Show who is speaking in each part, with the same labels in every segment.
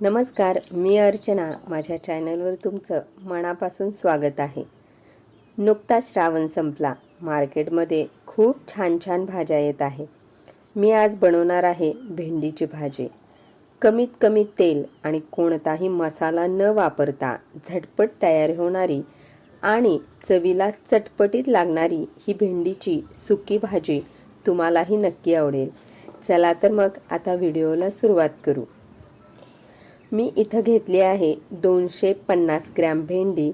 Speaker 1: नमस्कार मी अर्चना. माझ्या चॅनलवर तुमचं मनापासून स्वागत आहे. नुकताच श्रावण संपला. मार्केटमध्ये खूप छान छान भाज्या येत आहे. मी आज बनवणार आहे भेंडीची भाजी. कमीत कमी तेल आणि कोणताही मसाला न वापरता झटपट तयार होणारी आणि चवीला चटपटीत लागणारी ही भेंडीची सुकी भाजी तुम्हालाही नक्की आवडेल. चला तर मग आता व्हिडिओला सुरुवात करू. मी इथं घेतली आहे दोनशे पन्नास ग्रॅम भेंडी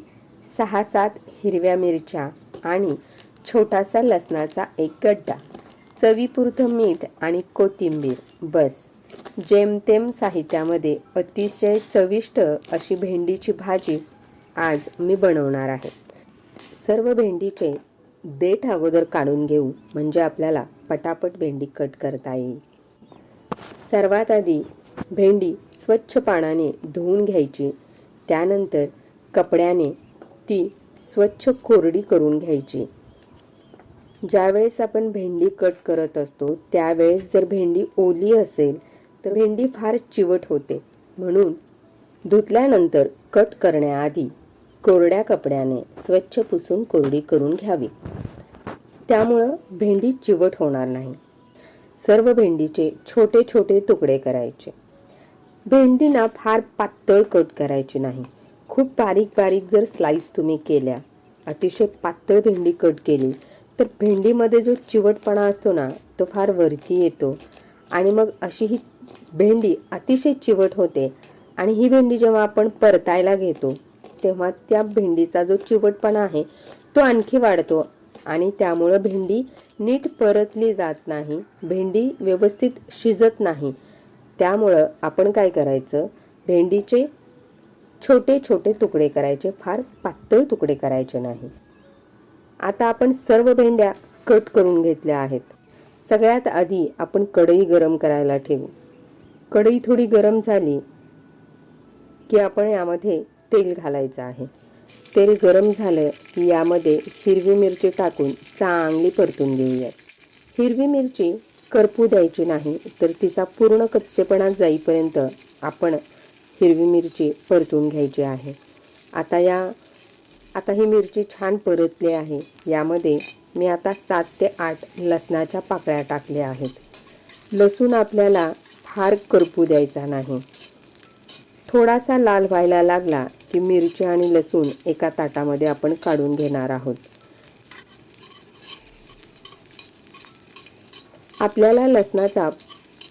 Speaker 1: सहा सात हिरव्या मिरच्या आणि छोटासा लसणाचा एक गड्डा चवीपुरतं मीठ आणि कोथिंबीर. बस. जेमतेम साहित्यामध्ये अतिशय चविष्ट अशी भेंडीची भाजी आज मी बनवणार आहे. सर्व भेंडीचे देठ अगोदर काढून घेऊ म्हणजे आपल्याला पटापट भेंडी कट करता येईल. सर्वात आधी भेंडी स्वच्छ पाण्याने धुवून घ्यायची. त्यानंतर कपड्याने ती स्वच्छ कोरडी करून घ्यायची. ज्यावेळेस आपण भेंडी कट करत असतो त्यावेळेस जर भेंडी ओली असेल तर भेंडी फार चिवट होते. म्हणून धुतल्यानंतर कट करण्याआधी कोरड्या कपड्याने स्वच्छ पुसून कोरडी करून घ्यावी. त्यामुळं भेंडी चिवट होणार नाही. सर्व भेंडीचे छोटे छोटे तुकडे करायचे. भेंडीना फार पातळ कट करायची नाही. खूप बारीक बारीक जर स्लाईस तुम्ही केल्या अतिशय पातळ भेंडी कट केली तर भेंडीमध्ये जो चिवटपणा असतो ना तो फार वरती येतो. आणि मग अशी ही भेंडी अतिशय चिवट होते. आणि ही भेंडी जेव्हा आपण परतायला घेतो तेव्हा त्या भेंडीचा जो चिवटपणा आहे तो आणखी वाढतो. आणि त्यामुळं भेंडी नीट परतली जात नाही. भेंडी व्यवस्थित शिजत नाही. त्यामुळं आपण काय करायचं? भेंडीचे छोटे छोटे तुकडे करायचे. फार पातळ तुकडे करायचे नाही. आता आपण सर्व भेंड्या कट करून घेतल्या आहेत. सगळ्यात आधी आपण कढई गरम करायला ठेवू. कढई थोडी गरम झाली की आपण यामध्ये तेल घालायचं आहे. तेल गरम झालं की यामध्ये हिरवी मिरची टाकून चांगली परतून घेऊयात. हिरवी मिरची करपू द्यायची नाही तर तिचा पूर्ण कच्चेपणा जाईपर्यंत आपण हिरवी मिरची परतून घ्यायची आहे. आता या आता ही मिरची छान परतली आहे. यामध्ये मी आता सात ते आठ लसणाच्या पाकळ्या टाकल्या आहेत. लसूण आपल्याला फार करपू द्यायचा नाही. थोडासा लाल व्हायला लागला की मिरची आणि लसूण एका ताटामध्ये आपण काढून घेणार आहोत. आपल्याला लसणाचा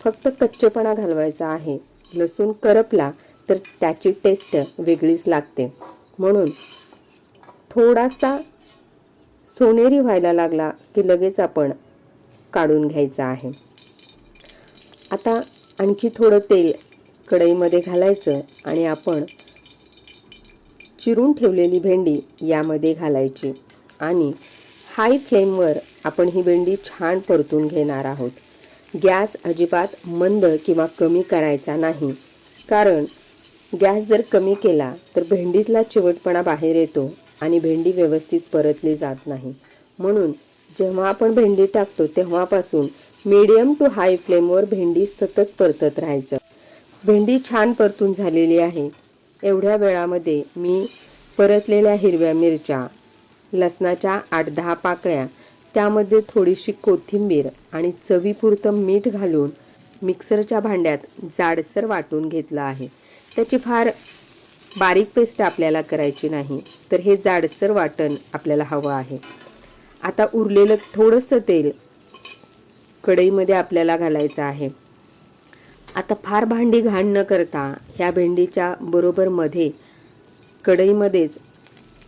Speaker 1: फक्त कच्चेपणा घालवायचा आहे. लसूण करपला तर त्याची टेस्ट वेगळीच लागते. म्हणून थोडासा सोनेरी व्हायला लागला की लगेच आपण काढून घ्यायचा आहे. आता आणखी थोडं तेल कढईमध्ये घालायचं आणि आपण चिरून ठेवलेली भेंडी यामध्ये घालायची आणि हाय फ्लेमवर आपण ही भेंडी छान परतून घेणार आहोत. गॅस अजिबात मंद किंवा कमी करायचा नाही. कारण गॅस जर कमी केला तर भेंडीतला चिवटपणा बाहेर येतो आणि भेंडी व्यवस्थित परतली जात नाही. म्हणून जेव्हा आपण भेंडी टाकतो तेव्हापासून मीडियम टू हाय फ्लेमवर भेंडी सतत परतत राहायचं. भेंडी छान परतून झालेली आहे. एवढ्या वेळामध्ये मी परतलेल्या हिरव्या मिरच्या लसणाच्या आठ दहा पाकळ्या त्यामध्ये थोडीशी कोथिंबीर आणि चवीपुरतं मीठ घालून मिक्सरच्या भांड्यात जाडसर वाटून घेतलं आहे. त्याची फार बारीक पेस्ट आपल्याला करायची नाही तर हे जाडसर वाटण आपल्याला हवं आहे. आता उरलेलं थोडंसं तेल कढईमध्ये आपल्याला घालायचं आहे. आता फार भांडी घाण न करता ह्या भेंडीच्या बरोबर मध्ये कढईमध्येच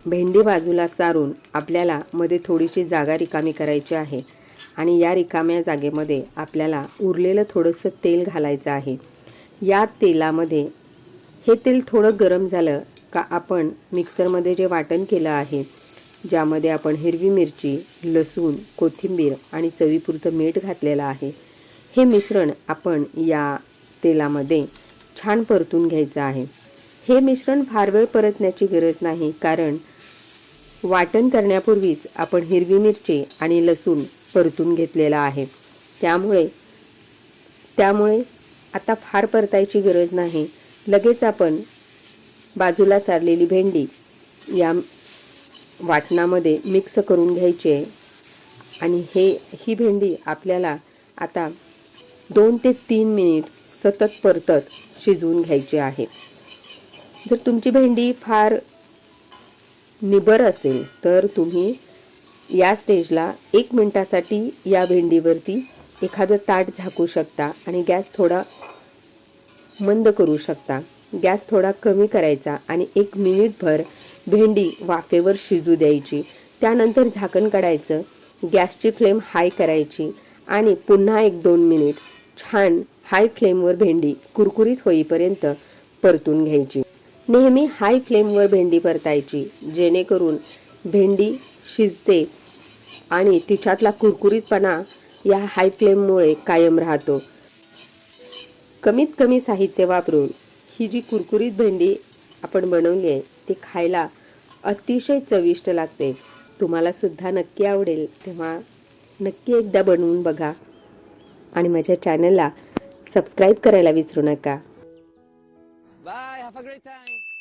Speaker 1: भेंडी बाजूला सारून आपल्याला मध्ये थोडीशी जागा रिकामी करायची आहे. आणि या रिकाम्या जागेमध्ये आपल्याला उरलेलं थोडंसं तेल घालायचं आहे. या तेलामध्ये हे तेल थोडं गरम झालं का आपण मिक्सरमध्ये जे वाटण केलं आहे ज्यामध्ये आपण हिरवी मिरची लसूण कोथिंबीर आणि चवीपुरतं मीठ घातलेलं आहे हे मिश्रण आपण या तेलामध्ये छान परतून घ्यायचं आहे. हे मिश्रण फार वेळ परतण्याची गरज नाही कारण वाटण करण्यापूर्वीच आपण हिरवी मिरची आणि लसूण परतून घेतलेला आहे. त्यामुळे त्यामुळे आता फार परतायची गरज नाही. लगेच आपण बाजूला सारलेली भेंडी या वाटणामध्ये मिक्स करून घ्यायची आहे. आणि हे ही भेंडी आपल्याला आता दोन ते तीन मिनिट सतत परतत शिजवून घ्यायची आहे. जर तुमची भेंडी फार निबर असेल तर तुम्ही या स्टेजला एक मिनटासाठी या भेंडीवरती एखादं ताट झाकू शकता आणि गॅस थोडा मंद करू शकता. गॅस थोडा कमी करायचा आणि एक मिनिटभर भेंडी वाफेवर शिजू द्यायची. त्यानंतर झाकण काढायचं गॅसची फ्लेम हाय करायची आणि पुन्हा एक दोन मिनिट छान हाय फ्लेमवर भेंडी कुरकुरीत होईपर्यंत परतून घ्यायची. नेहमी हाय फ्लेमवर भेंडी परतायची जेणेकरून भेंडी शिजते आणि तिच्यातला कुरकुरीतपणा या हाय फ्लेममुळे कायम राहतो. कमीत कमी साहित्य वापरून ही जी कुरकुरीत भेंडी आपण बनवली आहे ती खायला अतिशय चविष्ट लागते. तुम्हाला सुद्धा नक्की आवडेल तेव्हा नक्की एकदा बनवून बघा. आणि माझ्या चॅनलला सबस्क्राईब करायला विसरू नका.
Speaker 2: Have a great time.